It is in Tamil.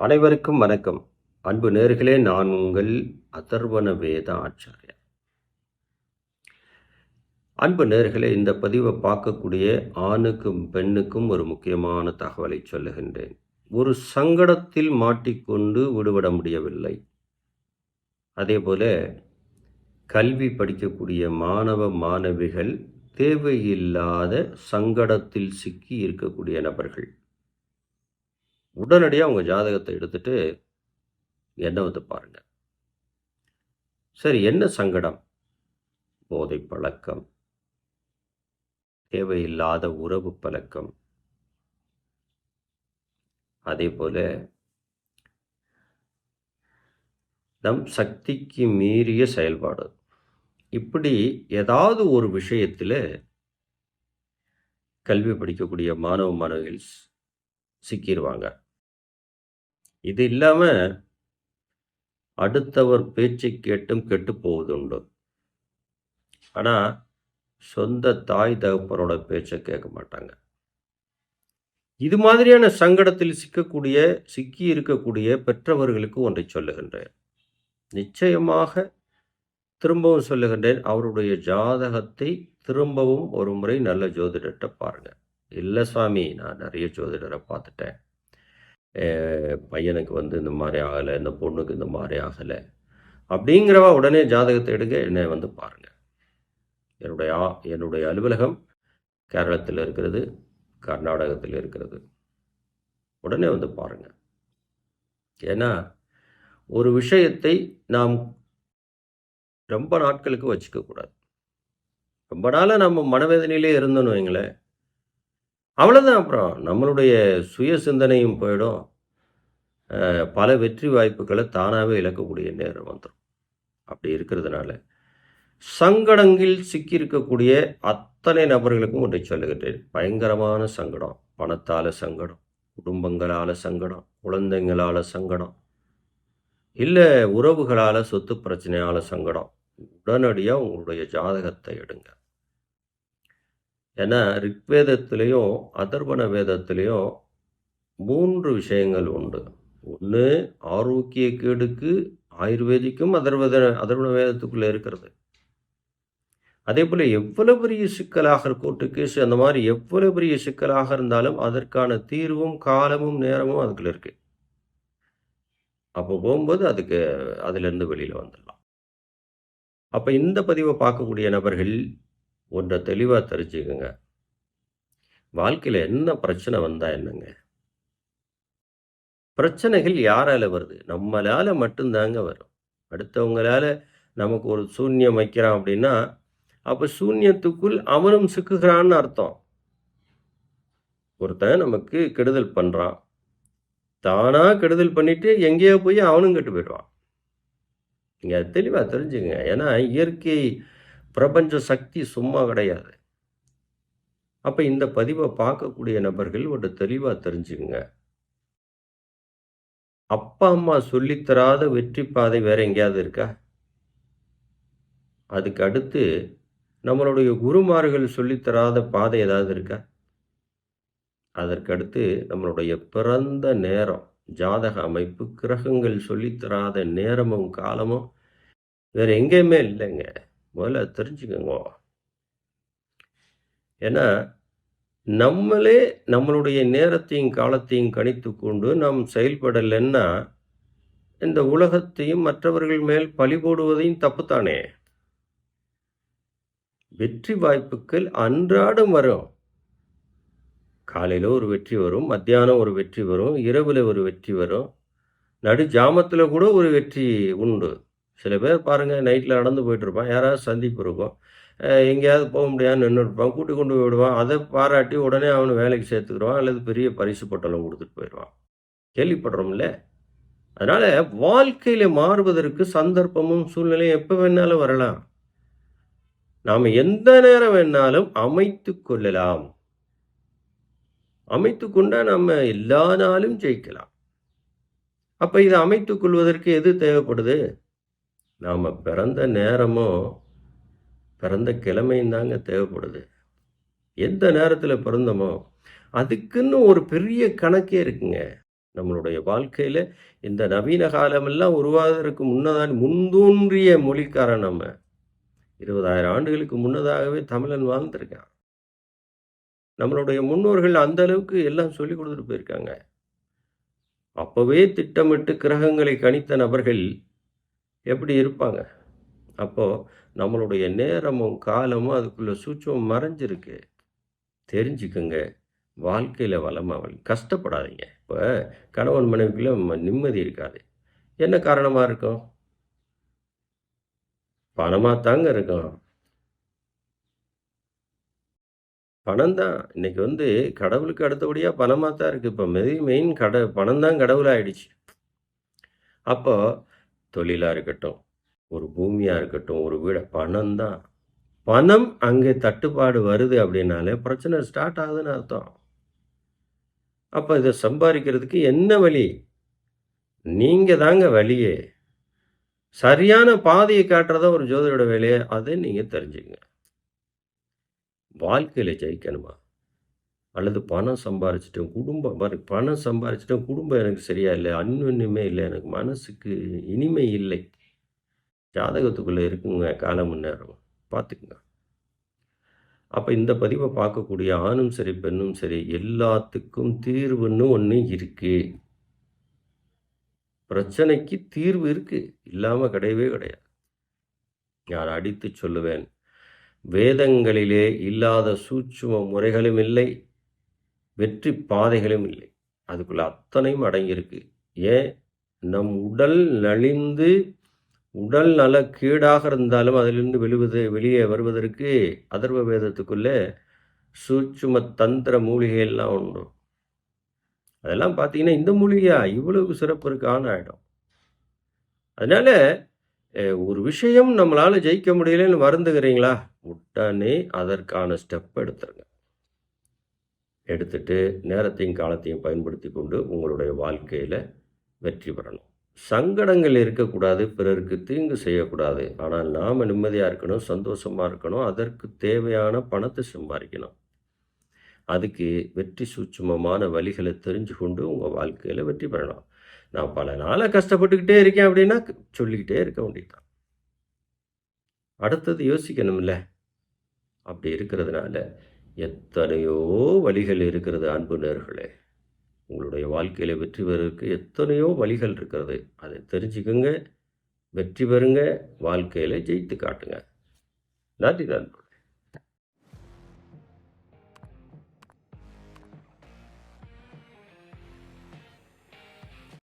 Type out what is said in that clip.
அனைவருக்கும் வணக்கம். அன்பு நேர்களே நான் உங்கள் அதர்வன வேத ஆச்சாரியா அன்பு நேர்களே இந்த பதிவை பார்க்கக்கூடிய ஆணுக்கும் பெண்ணுக்கும் ஒரு முக்கியமான தகவலை சொல்லுகின்றேன். ஒரு சங்கடத்தில் மாட்டிக்கொண்டு விடுபட முடியவில்லை. அதேபோல கல்வி படிக்கக்கூடிய மாணவ மாணவிகள் தேவையில்லாத சங்கடத்தில் சிக்கி இருக்கக்கூடிய நபர்கள். உடனடியாக உங்கள் ஜாதகத்தை எடுத்துட்டு என்ன வந்து பாருங்க. சரி என்ன சங்கடம்? போதை பழக்கம். தேவையில்லாத உறவு பழக்கம். அதே போல நம் சக்திக்கு மீறிய செயல்பாடு. இப்படி ஏதாவது ஒரு விஷயத்தில் கல்வி படிக்கக்கூடிய மாணவ மாணவிகள் சிக்கிடுவாங்க இது இல்லாமல் அடுத்தவர் பேச்சை கேட்டும் கெட்டு போவதுண்டு. ஆனால் சொந்த தாய் தகப்பனோட பேச்சை கேட்க மாட்டாங்க. இது மாதிரியான சங்கடத்தில் சிக்கக்கூடிய சிக்கி இருக்கக்கூடிய பெற்றவர்களுக்கு ஒன்றை சொல்லுகின்றேன். நிச்சயமாக திரும்பவும் சொல்லுகின்றேன் அவருடைய ஜாதகத்தை திரும்பவும் ஒரு முறை நல்ல ஜோதிடர்கிட்ட பாருங்க. இல்லை சுவாமி நான் நிறைய ஜோதிடரை பார்த்துட்டேன். பையனுக்கு வந்து இந்த மாதிரி ஆகலை இந்த பொண்ணுக்கு இந்த மாதிரி ஆகலை. அப்படிங்கிறவா உடனே ஜாதகத்தை எடுங்க என்னை வந்து பாருங்கள் என்னுடைய ஆ என்னுடைய அலுவலகம் கேரளத்தில் இருக்கிறது கர்நாடகத்தில் இருக்கிறது. உடனே வந்து பாருங்கள் ஏன்னா ஒரு விஷயத்தை நாம் ரொம்ப நாட்களுக்கு வச்சுக்கக்கூடாது ரொம்ப நாளாக நம்ம மனவேதனையிலே இருந்தோன்னு வைங்களேன். அவ்வளோதான் அப்புறம் நம்மளுடைய சுய சிந்தனையும் போயிடும். பல வெற்றி வாய்ப்புகளை தானாகவே இழக்கக்கூடிய நேரம் வந்துடும் அப்படி இருக்கிறதுனால சங்கடங்கில் சிக்கியிருக்கக்கூடிய அத்தனை நபர்களுக்கும் ஒன்றை சொல்லுகின்றேன். பயங்கரமான சங்கடம். பணத்தால் சங்கடம். குடும்பங்களால் சங்கடம். குழந்தைங்களால் சங்கடம். இல்லை உறவுகளால் சொத்து பிரச்சனையால் சங்கடம். உடனடியாக உங்களுடைய ஜாதகத்தை எடுங்க. ஏன்னா ரிக்வேதத்திலையும் அதர்வண வேதத்திலையும் மூன்று விஷயங்கள் உண்டு. ஒன்று ஆரோக்கிய கேடுக்கு ஆயுர்வேதிக்கும் அதர்வத அதர்வண வேதத்துக்குள்ளே இருக்கிறது. அதே போல் எவ்வளவு பெரிய சிக்கலாக கோர்ட்டு கேஸ் அந்த மாதிரி எவ்வளோ பெரிய சிக்கலாக இருந்தாலும் அதற்கான தீர்வும் காலமும் நேரமும் அதுக்குள்ள இருக்கு. அப்போ போகும்போது அதுக்கு அதிலிருந்து வெளியில் வந்துடலாம். அப்போ இந்த பதிவை பார்க்கக்கூடிய நபர்கள் ஒன்றை தெளிவாக தெரிஞ்சுக்கங்க. வாழ்க்கையில் என்ன பிரச்சனை வந்தால் என்னங்க? பிரச்சனைகள் யாரால வருது? நம்மளால மட்டும்தாங்க வரும். அடுத்தவங்களால நமக்கு ஒரு சூன்யம் வைக்கிறான் அப்படின்னா அப்ப சூன்யத்துக்குள் அவனும் சிக்குகிறான்னு அர்த்தம். ஒருத்தன் நமக்கு கெடுதல் பண்றான். தானா கெடுதல் பண்ணிட்டு எங்கேயோ போய் அவனும் கெட்டு போயிடுவான். நீங்க அது தெளிவா தெரிஞ்சுங்க. ஏன்னா இயற்கை பிரபஞ்ச சக்தி சும்மா கிடையாது. அப்ப இந்த பதிவை பார்க்கக்கூடிய நபர்கள் ஒரு தெளிவா தெரிஞ்சுக்குங்க. அப்பா அம்மா சொல்லித்தராத வெற்றி பாதை வேற எங்கேயாவது இருக்கா? அதுக்கு அடுத்து நம்மளுடைய குருமார்கள் சொல்லித்தராத பாதை ஏதாவது இருக்கா? அதற்கடுத்து நம்மளுடைய பிறந்த நேரம் ஜாதக அமைப்பு கிரகங்கள் சொல்லித் தராத நேரமும் காலமும் வேற எங்கேயுமே இல்லைங்க. முதல்ல தெரிஞ்சுக்கோங்க. ஏன்னா நம்மளே நம்மளுடைய நேரத்தையும் காலத்தையும் கணித்து கொண்டு நாம் செயல்படலைன்னா இந்த உலகத்தையும் மற்றவர்கள் மேல் பழி போடுவதையும் தப்புத்தானே? வெற்றி வாய்ப்புகள் அன்றாடம் வரும். காலையில் ஒரு வெற்றி வரும் மத்தியானம் ஒரு வெற்றி வரும் இரவில் ஒரு வெற்றி வரும். நடு ஜாமத்தில் கூட ஒரு வெற்றி உண்டு. சில பேர் பாருங்கள் நைட்டில் நடந்து போயிட்டு இருப்பான். யாராவது சந்திப்பு இருக்கும். எங்கேயாவது போக முடியாது நின்று இருப்பான். கூட்டி கொண்டு போய் விடுவான். அதை பாராட்டி உடனே அவனை வேலைக்கு சேர்த்துக்கிடுவான். அல்லது பெரிய பரிசு பட்டலம் கொடுத்துட்டு போயிடுவான். கேள்விப்படுறோம்ல அதனால் வாழ்க்கையில் மாறுவதற்கு சந்தர்ப்பமும் சூழ்நிலையும் எப்போ வேணாலும் வரலாம். நாம் எந்த நேரம் வேணாலும் அமைத்து கொள்ளலாம். அமைத்து கொண்டா நம்ம எல்லா நாளும் ஜெயிக்கலாம். அப்போ இதை அமைத்துக் கொள்வதற்கு எது தேவைப்படுது? நாம் பிறந்த நேரமும் பிறந்த கிழமையும் தாங்க தேவைப்படுது. எந்த நேரத்தில் பிறந்தோமோ அதுக்குன்னு ஒரு பெரிய கணக்கே இருக்குங்க. நம்மளுடைய வாழ்க்கையில் இந்த நவீன காலமெல்லாம் உருவாவதற்கு முன்னதான் முன்தோன்றிய மொழிக்காரன் நம்ம. இருபதாயிரம் ஆண்டுகளுக்கு முன்னதாகவே தமிழன் வாழ்ந்திருக்கான். நம்மளுடைய முன்னோர்கள் அந்த அளவுக்கு எல்லாம் சொல்லி கொடுத்துட்டு போயிருக்காங்க. அப்போவே திட்டமிட்டு கிரகங்களை கணித்த நபர்கள் எப்படி இருப்பாங்க? அப்போது நம்மளுடைய நேரமும் காலமும் அதுக்குள்ளே சூட்சம் மறைஞ்சிருக்கு. தெரிஞ்சுக்குங்க. வாழ்க்கையில் வளமாக கஷ்டப்படாதீங்க. இப்போ கணவன் மனைவிக்குள்ள ம- நிம்மதி இருக்காது. என்ன காரணமாக இருக்கும்? பணமாக தாங்க இருக்கும். பணம் தான். இன்னைக்கு வந்து கடவுளுக்கு அடுத்தபடியாக பணமாக தான் இருக்குது இப்போ மெதி மெயின் கட பணம் தான் கடவுளாயிடுச்சு. அப்போ தொழிலாக இருக்கட்டும் ஒரு பூமியாக இருக்கட்டும் ஒரு வீட பணம் தான். பணம் அங்கே தட்டுப்பாடு வருது அப்படின்னாலே பிரச்சனை ஸ்டார்ட் ஆகுதுன்னு அர்த்தம். அப்போ இதை சம்பாதிக்கிறதுக்கு என்ன வழி? நீங்கள் தாங்க வழியே. சரியான பாதையை காட்டுறதா ஒரு ஜோதிடோட வேலையை அதை நீங்கள் தெரிஞ்சுக்கங்க. வாழ்க்கையில் ஜெயிக்கணுமா? அல்லது பணம் சம்பாரிச்சிட்டோம் குடும்பம் பாரு பணம் சம்பாரிச்சிட்டோம் குடும்பம் எனக்கு சரியா இல்லை அன்னுமே இல்லை எனக்கு மனசுக்கு இனிமை இல்லை. ஜாதகத்துக்குள்ளே இருக்குங்க காலம் முன்னேறும். பார்த்துக்குங்க. அப்போ இந்த பதிவை பார்க்கக்கூடிய ஆணும் சரி பெண்ணும் சரி எல்லாத்துக்கும் தீர்வுன்னு ஒன்று இருக்குது பிரச்சனைக்கு தீர்வு இருக்குது இல்லாமல் கிடையவே கிடையாது. நான் அடித்து சொல்லுவேன்? வேதங்களிலே இல்லாத சூட்சும முறைகளும் இல்லை. வெற்றி பாதைகளும் இல்லை. அதுக்குள்ளே அத்தனையும் அடங்கியிருக்கு. ஏன்? நம் உடல் நலிந்து உடல் நல கீடாக இருந்தாலும் அதிலிருந்து வெளிவது வெளியே வருவதற்கு அதர்வ வேதத்துக்குள்ளே சூட்சும தந்திர மூலிகைகள்லாம் உண்டு. அதெல்லாம் பார்த்தீங்கன்னா இந்த மூலிகையா இவ்வளவு சிறப்பு இருக்கான ஆகிடும் அதனால ஒரு விஷயம் நம்மளால் ஜெயிக்க முடியலன்னு வருந்துகிறீங்களா? உடனே அதற்கான ஸ்டெப் எடுத்துருங்க. எடுத்துட்டு நேரத்தையும் காலத்தையும் பயன்படுத்தி கொண்டு உங்களுடைய வாழ்க்கையில் வெற்றி பெறணும். சங்கடங்கள் இருக்கக்கூடாது பிறருக்கு தீங்கு செய்யக்கூடாது. ஆனால் நாம் நிம்மதியாக இருக்கணும் சந்தோஷமாக இருக்கணும் அதற்கு தேவையான பணத்தை சம்பாதிக்கணும். அதுக்கு வெற்றி சூட்சுமமான வழிகளை தெரிஞ்சு கொண்டு உங்கள் வாழ்க்கையில் வெற்றி பெறலாம் நான் பல நாளாக கஷ்டப்பட்டுக்கிட்டே இருக்கேன் அப்படின்னா சொல்லிக்கிட்டே இருக்க வேண்டியதுதான். அடுத்தது யோசிக்கணும்ல. அப்படி இருக்கிறதுனால எத்தனையோ வழிகள் இருக்கிறது அன்பு நேர்களே. உங்களுடைய வாழ்க்கையில் வெற்றி பெறுவதற்கு எத்தனையோ வழிகள் இருக்கிறது. அதை தெரிஞ்சுக்கோங்க வெற்றி பெறுங்க வாழ்க்கையில் ஜெயித்து காட்டுங்க. நன்றி நண்பர்